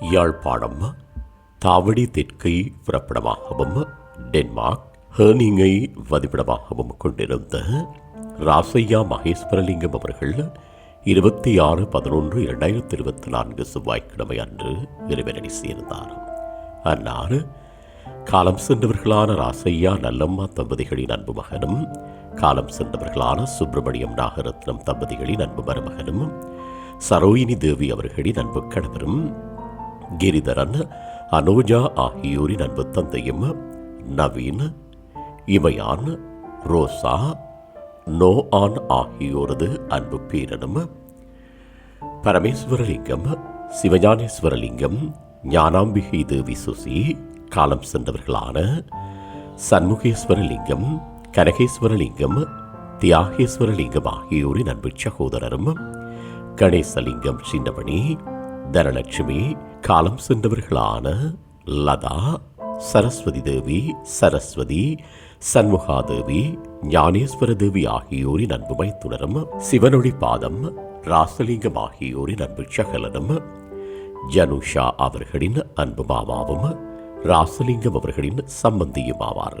Yazhpanam Thavadi தெற்கை புறப்படமாகவும் Denmark ஹேர்னிங்கை வதிவிடமாகவும் கொண்டிருந்த ராசையா மகேஸ்வரலிங்கம் அவர்கள் இருபத்தி ஆறு பதினொன்று இரண்டாயிரத்தி இருபத்தி நான்கு செவ்வாய்க்கிழமை அன்று இறைவனடி சேர்ந்தார். அன்னார் காலம் சென்றவர்களான ராசையா நல்லம்மா தம்பதிகளின் அன்பு மகனும் காலம் சென்றவர்களான சுப்பிரமணியம் நாகரத்னம் தம்பதிகளின் அன்பு மருமகனும் சரோயினி தேவி அவர்களின் அன்பு கணவரும் கிரிதரன் அனோஜா ஆகியோரின் அன்பு தந்தையும் நவீன் இவையான் ரோசா நோ ஆன் ஆகியோரது அன்பு பேரனும் பரமேஸ்வரலிங்கம் சிவஞானேஸ்வரலிங்கம் ஞானாம்பிகை தேவி சுசி காலம் சென்றவர்களான சண்முகேஸ்வரலிங்கம் கனகேஸ்வரலிங்கம் தியாகேஸ்வரலிங்கம் ஆகியோரின் அன்பு சகோதரரும் கணேசலிங்கம் சின்னமணி தனலட்சுமி காலம் சென்றவர்களான லதா சரஸ்வதி தேவி சரஸ்வதி சண்முகாதேவி ஞானேஸ்வர தேவி ஆகியோரின் அன்பு மைத்துணரும் சிவனொளி பாதம் ராசலிங்கம் ஆகியோரின் அன்பு சகலனும் ஜனுஷா அவர்களின் அன்பு மாமாவும் ராசலிங்கம் அவர்களின் சம்பந்தியும் ஆவார்